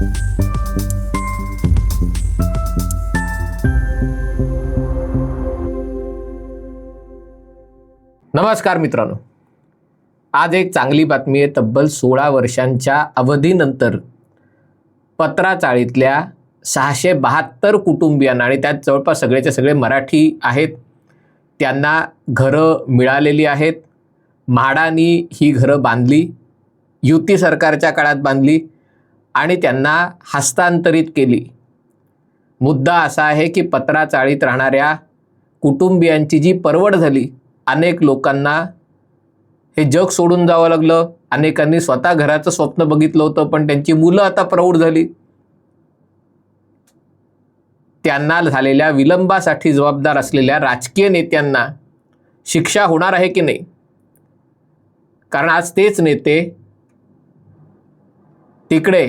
नमस्कार मित्रांनो. आज एक चांगली बातमी आहे. तब्बल सोळा वर्षांच्या अवधीनंतर पत्राचाळीतल्या सहाशे बहात्तर कुटुंबियांना आणि त्यात जवळपास सगळेचे सगळे मराठी आहेत. त्यांना घरं मिळालेली आहेत. म्हाडानी ही घरं बांधली. युती सरकारच्या काळात बांधली. आणि त्यांना हस्तांतरित केली. मुद्दा असा आहे की पत्रा चाळीत राहणाऱ्या कुटुंबियांची जी परवड झाली अनेक लोकांना हे जग सोडून जावं लागलं. अनेकांनी स्वतः घराचं स्वप्न बघितलं होतं पण त्यांची मुलं आता प्रौढ झाली. त्यांना झालेल्या विलंबासाठी जबाबदार असलेल्या राजकीय नेत्यांना शिक्षा होणार आहे की नाही? कारण आज तेच नेते तिकडे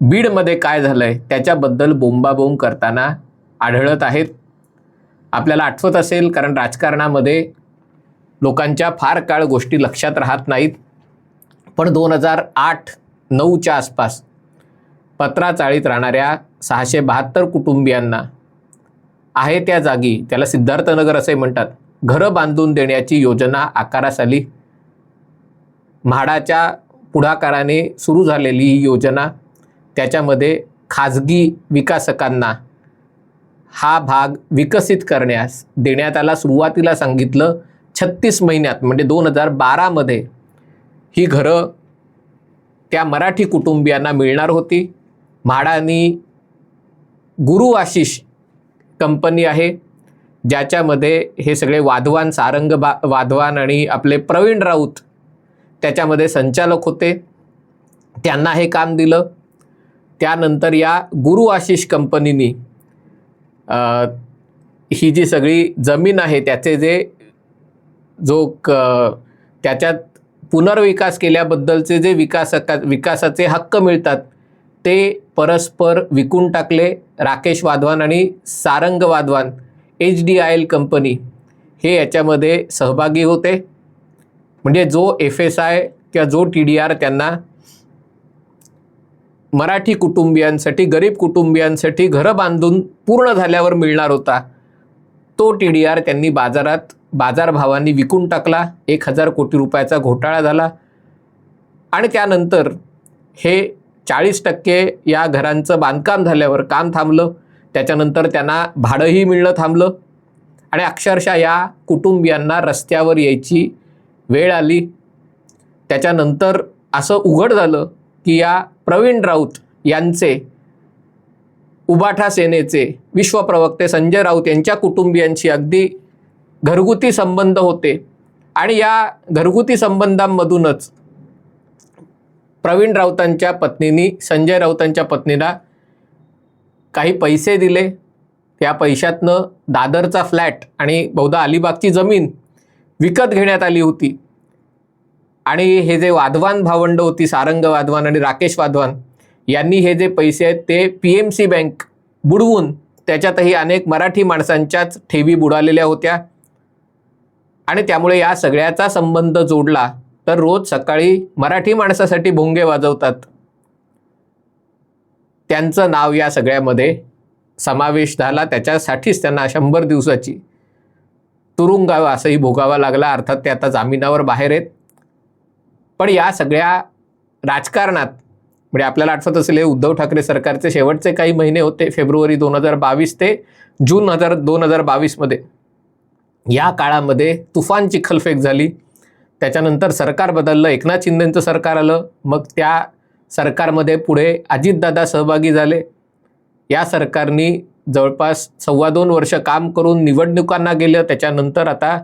बीडमध्ये काय झालंय त्याच्याबद्दल बोंबाबोंब करताना आढळत आहेत. आपल्याला आठवत असेल कारण राजकारणामध्ये लोकांच्या फार काळ गोष्टी लक्षात राहत नाहीत. पण दोन हजार आठ नऊच्या आसपास पत्राचाळीत राहणाऱ्या सहाशे बहात्तर कुटुंबियांना आहे त्या जागी त्याला सिद्धार्थनगर असे म्हणतात घरं बांधून देण्याची योजना आकारास आली. म्हाडाच्या पुढाकाराने सुरू झालेली ही योजना त्याच्यामध्ये खाजगी विकासकांना हा भाग विकसित करण्यास देण्यात आला. सुरुवातीला सांगितलं छत्तीस महिन्यात म्हणजे दोन हजार बारामध्ये ही घरं त्या मराठी कुटुंबियांना मिळणार होती. म्हाडानी गुरु आशिष कंपनी आहे ज्याच्यामध्ये हे सगळे वाधवान सारंग बा वाधवान आणि आपले प्रवीण राऊत त्याच्यामध्ये संचालक होते. त्यांना हे काम दिलं. त्यानंतर या गुरु आशिष कंपनीनी ही जी सगळी जमीन आहे त्याचे जे जो क त्याच्यात पुनर्विकास केल्याबद्दलचे जे विकासका विकासाचे हक्क मिळतात ते परस्पर विकून टाकले राकेश वाधवान आणि Sarang Wadhawan H D I L company. हे याच्यामध्ये सहभागी होते. म्हणजे जो एफ एस आय किंवा जो टी डी आर त्यांना मराठी कुटुंबियांसाठी गरीब कुटुंबियांसाठी घरं बांधून पूर्ण झाल्यावर मिळणार होता. तो टी डी आर त्यांनी बाजारात बाजारभावांनी विकून टाकला. एक हजार कोटी रुपयाचा घोटाळा झाला. आणि त्यानंतर हे चाळीस टक्के या घरांचं बांधकाम झाल्यावर काम थांबलं. त्याच्यानंतर त्यांना भाडंही मिळणं थांबलं. आणि अक्षरशः या कुटुंबियांना रस्त्यावर यायची वेळ आली. त्याच्यानंतर असं उघड झालं की या प्रवीण राऊत यांचे उबाठा सेनेचे विश्वप्रवक्ते संजय राऊत यांच्या कुटुंबियांशी अगदी घरगुती संबंध होते. आणि या घरगुती संबंधांमधूनच प्रवीण राऊतांच्या पत्नीनी संजय राऊतांच्या पत्नीला काही पैसे दिले. त्या पैशातनं दादरचा फ्लॅट आणि बहुधा अलिबागची जमीन विकत घेण्यात आली होती. आणि हे जे वाधवान भावंड होती सारंग वाधवान आणि राकेश वाधवान यांनी हे जे पैसे आहेत ते पी एम सी बँक बुडवून त्याच्यातही अनेक मराठी माणसांच्याच ठेवी बुडालेल्या होत्या. आणि त्यामुळे या सगळ्याचा संबंध जोडला तर रोज सकाळी मराठी माणसासाठी भोंगे वाजवतात. त्यांचं नाव या सगळ्यामध्ये समावेश झाला. त्याच्यासाठीच त्यांना शंभर दिवसाची तुरुंगाव असंही भोगावा लागला. अर्थात ते आता जामिनावर बाहेर आहेत. पण या सगळ्या राजकारणात म्हणजे आपल्याला आठवत असेल हे उद्धव ठाकरे सरकारचे शेवटचे काही महिने होते फेब्रुवारी दोन हजार बावीस ते जून हजार दोन हजार बावीसमध्ये या काळामध्ये तुफान चिखलफेक झाली. त्याच्यानंतर सरकार बदललं एकनाथ शिंदेंचं सरकार आलं. मग त्या सरकारमध्ये पुढे अजितदादा सहभागी झाले. या सरकारनी जवळपास सव्वा दोन वर्ष काम करून निवडणुकांना गेलं. त्याच्यानंतर आता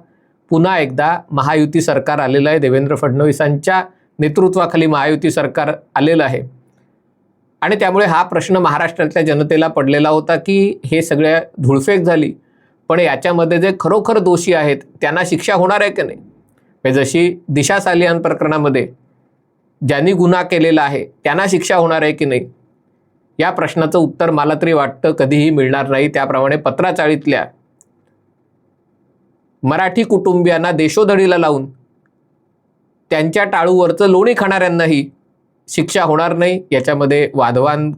पुन्हा एकदा महायुती सरकार आलेलं आहे. देवेंद्र फडणवीसांच्या नेतृत्वाखाली महायुती सरकार आलेलं आहे. आणि त्यामुळे हा प्रश्न महाराष्ट्रातल्या जनतेला पडलेला होता की हे सगळ्या धुळफेक झाली. पण याच्यामध्ये जे खरोखर दोषी आहेत त्यांना शिक्षा होणार आहे की नाही? म्हणजे जशी दिशा सालियान प्रकरणामध्ये ज्यांनी गुन्हा केलेला आहे त्यांना शिक्षा होणार आहे की नाही? या प्रश्नाचं उत्तर मला तरी वाटतं कधीही मिळणार नाही. त्याप्रमाणे पत्राचाळीतल्या मराठी कुटुंबियांना देशोधडीला लावून त्यांच्या टाळूवरचं लोणी खाणाऱ्यांनाही शिक्षा होणार नाही. याच्यामध्ये वाधवान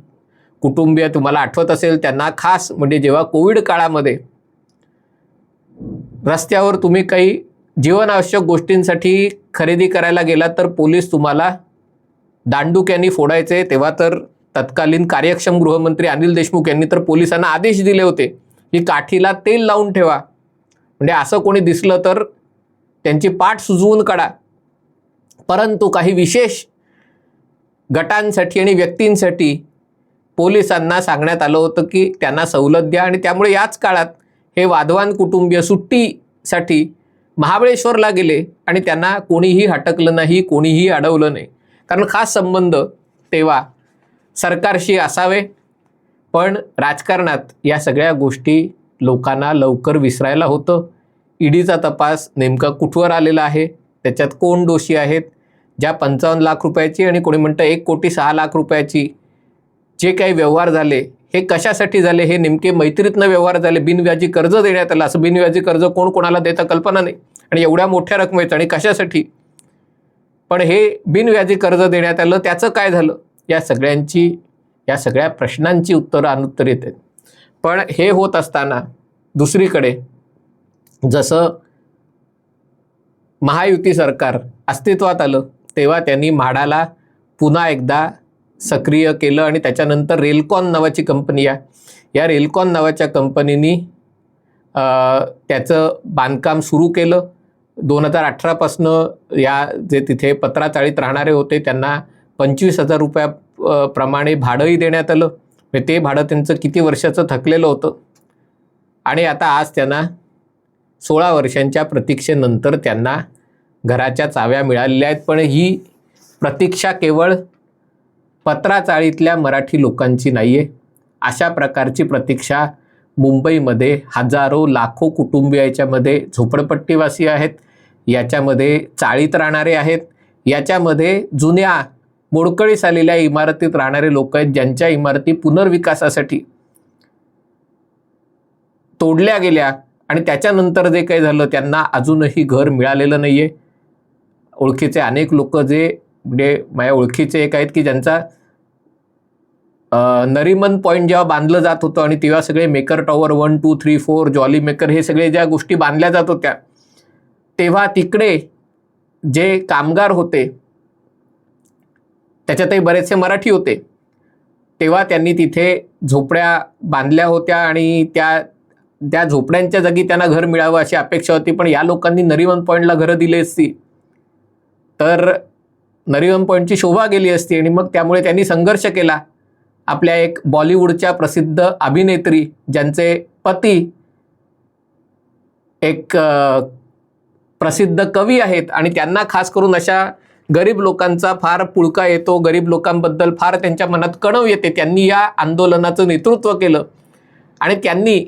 कुटुंबीय तुम्हाला आठवत असेल त्यांना खास म्हणजे जेव्हा कोविड काळामध्ये रस्त्यावर तुम्ही काही जीवनावश्यक गोष्टींसाठी खरेदी करायला गेला तर पोलीस तुम्हाला दांडुक्यांनी फोडायचे. तेव्हा तर तत्कालीन कार्यक्षम गृहमंत्री अनिल देशमुख यांनी तर पोलिसांना आदेश दिले होते की काठीला तेल लावून ठेवा. म्हणजे असं कोणी दिसलं तर त्यांची पाठ सुजवून काढा. परंतु काही विशेष गटांसाठी आणि व्यक्तींसाठी पोलिसांना सांगण्यात आलं होतं की त्यांना सवलत द्या आणि त्यामुळे याच काळात हे वाधवान कुटुंबीय सुट्टीसाठी महाबळेश्वरला गेले आणि त्यांना कोणीही हटकलं नाही कोणीही अडवलं नाही. कारण खास संबंध तेव्हा सरकारशी असावे. पण राजकारणात या सगळ्या गोष्टी लोकांना लवकर विसरायला होतं. ईडीचा तपास नेमका कुठवर आलेला आहे? त्याच्यात कोण दोषी आहेत? ज्या पंचावन्न लाख रुपयाची आणि कोणी म्हणतं एक कोटी सहा लाख रुपयाची जे काही व्यवहार झाले हे कशासाठी झाले? हे नेमके मैत्रीतनं व्यवहार झाले. बिनव्याजी कर्ज देण्यात आलं. असं बिनव्याजी कर्ज कोण कोणाला देतं कल्पना नाही. आणि एवढ्या मोठ्या रकमेचं आणि कशासाठी? पण हे बिनव्याजी कर्ज देण्यात आलं. त्याचं काय झालं? या सगळ्यांची या सगळ्या प्रश्नांची उत्तरं येत आहेत. पण हे होत असताना दुसरीकडे जसं महायुती सरकार अस्तित्वात आलं तेव्हा त्यांनी म्हाडाला पुन्हा एकदा सक्रिय केलं आणि त्याच्यानंतर रेलकॉन नावाची कंपनी आहे या रेलकॉन नावाच्या कंपनीनी त्याचं बांधकाम सुरू केलं. दोन हजार अठरापासनं या जे तिथे पत्राचाळीत राहणारे होते त्यांना पंचवीस हजार रुपया प्रमाणे भाडंही देण्यात आलं. ते भाडं त्यांचं किती वर्षाचं थकलेलं होतं. आणि आता आज त्यांना सोळा वर्षांच्या प्रतीक्षेनंतर त्यांना घराच्या चाव्या मिळालेल्या आहेत. पण ही प्रतीक्षा केवळ पत्राचाळीतल्या मराठी लोकांची नाही आहे अशा प्रकारची प्रतीक्षा मुंबईमध्ये हजारो लाखो कुटुंबियाच्यामध्ये झोपडपट्टीवासी आहेत. याच्यामध्ये चाळीत राहणारे आहेत. याच्यामध्ये जुन्या मोडकळीस आलेल्या इमारतीत राहणारे लोक आहेत ज्यांच्या इमारती पुनर्विकासासाठी तोडल्या गेल्या आणि त्याच्यानंतर जे काही झालं त्यांना अजूनही घर मिळालेलं नाही आहे ओळखीचे अनेक लोक जे म्हणजे माझ्या ओळखीचे एक आहेत की ज्यांचा नरीमन पॉईंट जेव्हा बांधलं जात होतं आणि तेव्हा सगळे Maker tower one two three four Jolly Maker हे सगळे ज्या गोष्टी बांधल्या जात होत्या तेव्हा तिकडे जे कामगार होते त्याच्यातही बरेचसे मराठी होते. तेव्हा त्यांनी तिथे झोपड्या बांधल्या होत्या आणि त्या त्या झोपड्यांच्या जागी त्यांना घर मिळावं अशी अपेक्षा होती पण या लोकांनी नरीमन पॉईंटला घरं दिली असती. तर नरीमन पॉईंटची शोभा गेली असती आणि मग त्यामुळे त्यांनी संघर्ष केला. आपल्या एक बॉलिवूडच्या प्रसिद्ध अभिनेत्री ज्यांचे पती एक प्रसिद्ध कवी आहेत आणि त्यांना खास करून अशा गरीब लोकांचा फार पुळका येतो गरीब लोकांबद्दल फार त्यांच्या मनात कणव येते. त्यांनी या आंदोलनाचं नेतृत्व केलं. आणि त्यांनी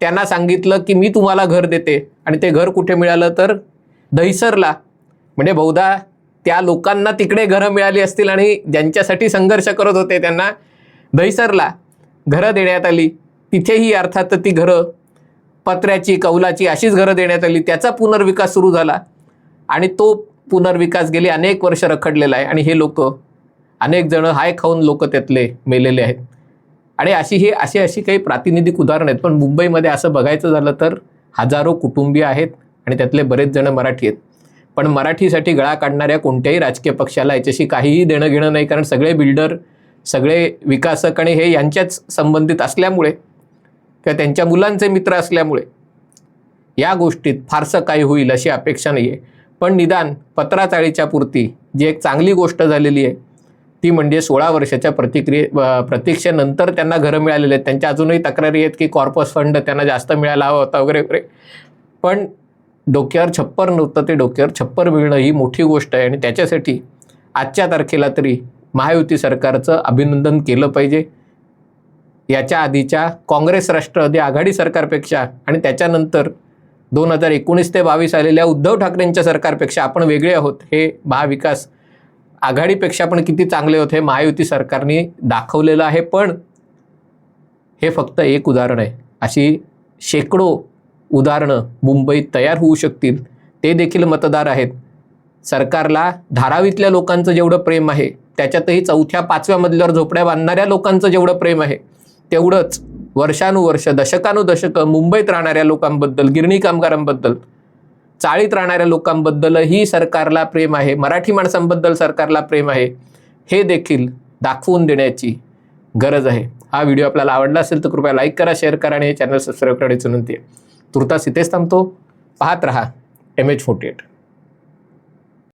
त्यांना सांगितलं की मी तुम्हाला घर देते. आणि ते घर कुठे मिळालं तर दहिसरला. म्हणजे बहुधा त्या लोकांना तिकडे घरं मिळाली असतील आणि ज्यांच्यासाठी संघर्ष करत होते त्यांना दहिसरला घरं देण्यात आली. तिथेही अर्थात ती घरं पत्र्याची कौलाची अशीच घरं देण्यात आली. त्याचा पुनर्विकास सुरू झाला. आणि तो पुनर्विकास गेली अनेक वर्ष रखडलेला आहे. आणि हे लोक अनेक जण हाय खाऊन लोक त्यातले मेलेले आहेत. आणि अशी ही अशी अशी काही प्रातिनिधिक उदाहरणं आहेत. पण मुंबईमध्ये असं बघायचं झालं तर हजारो कुटुंबीय आहेत आणि त्यातले बरेच जण मराठी आहेत. पण मराठीसाठी गळा काढणाऱ्या कोणत्याही राजकीय पक्षाला याच्याशी काहीही देणं घेणं नाही. कारण सगळे बिल्डर सगळे विकासक आणि हे यांच्याच संबंधित असल्यामुळे किंवा त्यांच्या मुलांचे मित्र असल्यामुळे या गोष्टीत फारसं काही होईल अशी अपेक्षा नाही आहे पण निदान पत्राचाळीच्या पुरती जी एक चांगली गोष्ट झालेली आहे ती म्हणजे सोळा वर्षाच्या प्रतिक्रिये प्रतीक्षेनंतर त्यांना घरं मिळालेली आहेत. त्यांच्या अजूनही तक्रारी आहेत की कॉर्पस फंड त्यांना जास्त मिळायला हवा होता वगैरे वगैरे. पण डोक्यावर छप्पर नव्हतं ते डोक्यावर छप्पर मिळणं ही मोठी गोष्ट आहे. आणि त्याच्यासाठी आजच्या तारखेला तरी महायुती सरकारचं अभिनंदन केलं पाहिजे. याच्या आधीच्या काँग्रेस राष्ट्रवादी आघाडी सरकारपेक्षा आणि त्याच्यानंतर दोन हजार एकोणीस ते बावीस आलेल्या उद्धव ठाकरेंच्या सरकारपेक्षा आपण वेगळे आहोत. हे महाविकास आघाडीपेक्षा पण किती चांगले होते महायुती सरकारने दाखवलेलं आहे. पण हे फक्त एक उदाहरण आहे. अशी शेकडो उदाहरणं मुंबईत तयार होऊ शकतील. ते देखील मतदार आहेत. सरकारला धारावीतल्या लोकांचं जेवढं प्रेम आहे त्याच्यातही चौथ्या पाचव्या मजल्यावर झोपड्या बांधणाऱ्या लोकांचं जेवढं प्रेम आहे तेवढंच वर्षानुवर्ष दशकानुदशकं मुंबईत राहणाऱ्या लोकांबद्दल गिरणी कामगारांबद्दल चाळीत राहणाऱ्या लोकांबद्दलही सरकारला प्रेम आहे मराठी माणसांबद्दल सरकारला प्रेम आहे हे देखील दाखवून देण्याची गरज आहे. हा व्हिडिओ आपल्याला आवडला असेल तर कृपया लाईक करा शेअर करा आणि हे चॅनल सबस्क्राईब करण्याची विनंती आहे. तुर्तास इथेच थांबतो. पाहत रहा एम एच फोर्टी एट